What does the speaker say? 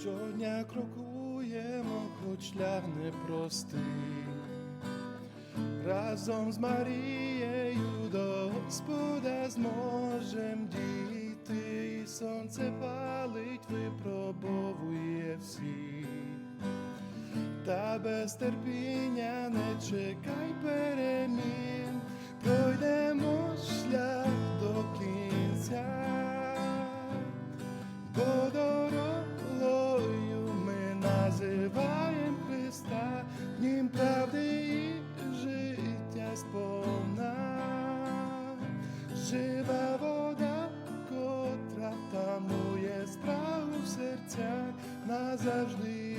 Щодня крокуємо, хоч шлях непростий. Разом з Марією до Господа зможем дійти, і сонце палить, випробовує та без терпіння не чекай перемін, пройдемо шлях до кінця, бо дорогою ми називаємо Христа, Нім правди і життя сповна, жива вода, котра тамує справу в серцях назавжди.